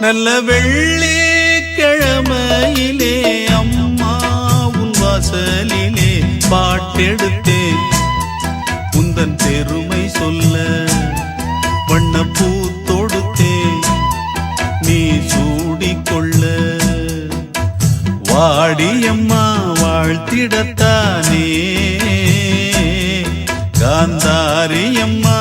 நல்ல வெள்ளி கிழமையிலே அம்மா உன் வாசலிலே பாட்டெடுத்தேன் உந்தன் பெருமை சொல்ல வண்ணப்பூ தொடுத்தேன் நீ சூடிக்கொள்ள. வாடியம்மா வாழ்த்திடத்தானே. காந்தாரியம்மா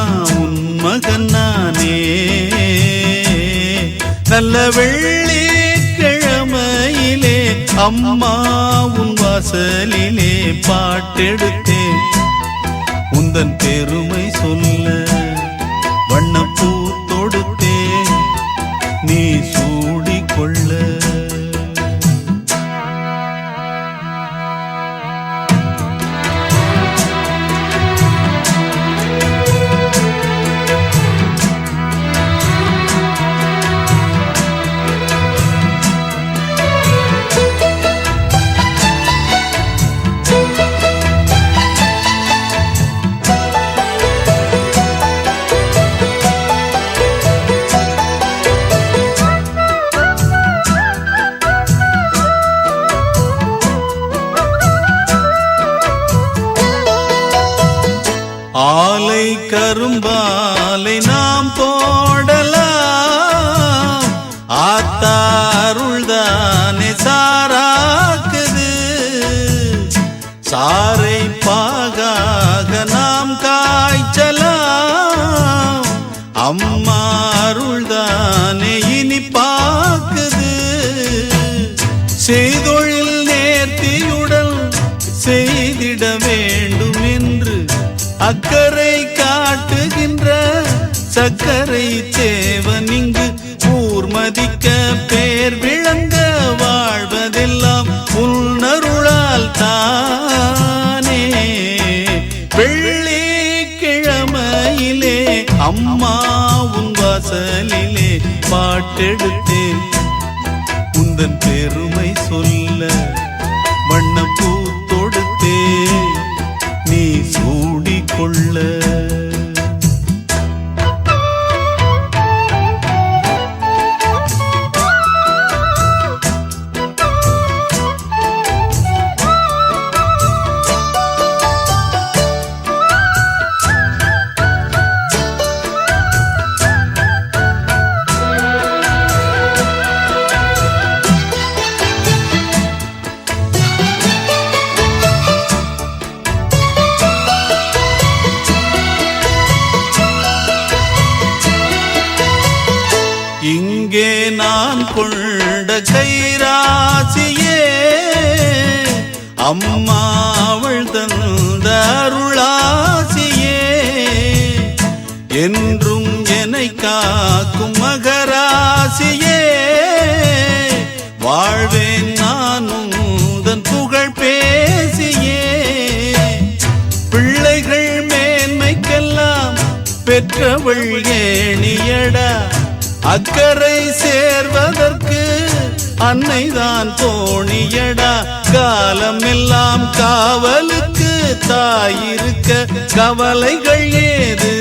நல்ல வெள்ளிக்கிழமையிலே அம்மா உன் வாசலிலே பாட்டெடுத்தேன். உந்தன் பெருமை சொல்ல மாலை கரும்பாலை நாம் போடலாம். ஆத்தாருள்தானே சாராக்குது. சாரை பாகாக நாம் காய்ச்சலாம். அம்மா அருள்தானே இனி பாக்குது. செய்தொழில் நேர்த்தியுடன் செய்திட வேண்டும் என்று அக்கறை கரை சேவனிங்கு ஊர்மதிக்க பேர் விளங்க வாழ்வதெல்லாம் உன்னருளால் தானே. வெள்ளி கிழமையிலே அம்மா உன் வாசலிலே பாட்டெடுத்தேன் உந்தன் பெருமை சொல்ல வண்ணப்பூ தொடுத்தே. நீ சூடிக்கொள்ள அம்மா அவள் தந்த அருளாசியே என்றும் என்னை காக்கும் மகராசியே. வாழ்வேன் நானும் தன் புகழ் பேசியே. பிள்ளைகள் மேன்மைக்கெல்லாம் பெற்றவள் ஏணியடா. அக்கறை சேர்வதற்கு அன்னைதான் தோணியடா. காலம் எல்லாம் காவலுக்கு தாயிருக்க கவலைகள் ஏது?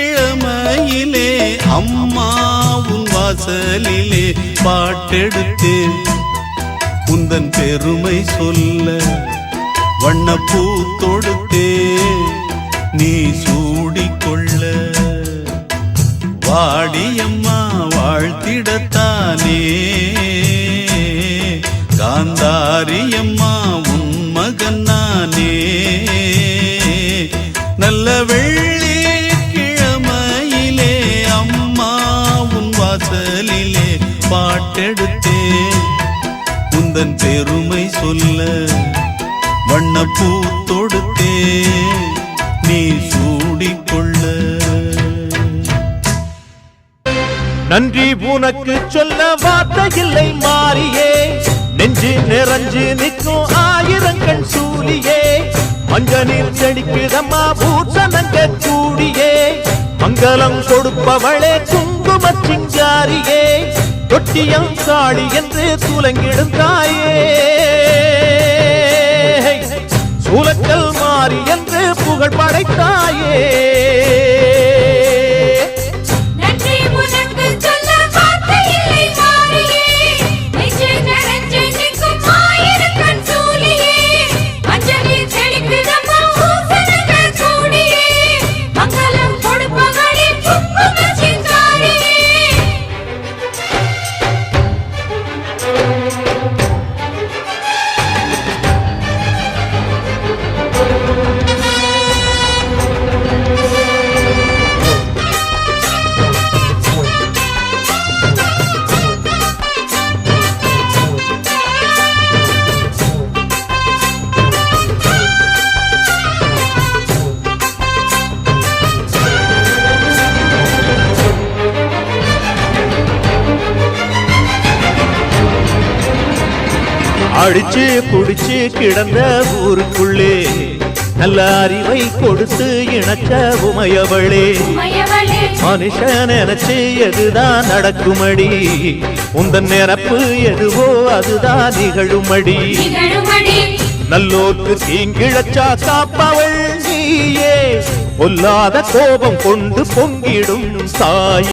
வெள்ளிக்கிழமையிலே அம்மா உன் வாசலிலே பாட்டெடுத்தேன் உந்தன் பெருமை சொல்ல வண்ணப்பூ தொடுத்தேன் பாடியம்மா வாழ்த்திடத்தானே. காந்தாரியம்மா உன் மகன் நானே. நல்ல வெள்ளிக்கிழமையிலே அம்மா உன் வாசலிலே பாட்டெடுத்தேன் உந்தன் பெருமை சொல்ல வண்ணப்பூ தொடுத்தே. நீ சூடிக்கொள்ள நன்றி உனக்கு சொல்ல வார்த்தை இல்லை மாறியே. நெஞ்சு நிறைஞ்சு நிற்கும் ஆயிரங்கள் சூரியே மஞ்ச நீர் செடிக்குதம்மா பூசணங்க கூடியே. மங்களம் கொடுப்பவளே குங்கும சிங்காரியே. தொட்டியம் காளி என்று சூலங்கிடும் தாயே. சூலக்கல் மாறி என்று புகழ் படைத்தாயே. அடிச்சு குடிச்சு கிடந்த ஊருக்குள்ளே நல்ல அறிவை கொடுத்து இணைச்ச உமையவளே. மயவளே மனுஷன் நினைச்சு எதுதான் நடக்குமடி? உந்தன் நிரப்பு எதுவோ அதுதான் நிகழுமடி. நல்லோர்க்கு தீங்கிழச்சா காப்பவள் நீயே. பொல்லாத கோபம் கொண்டு பொங்கிடும் தாய்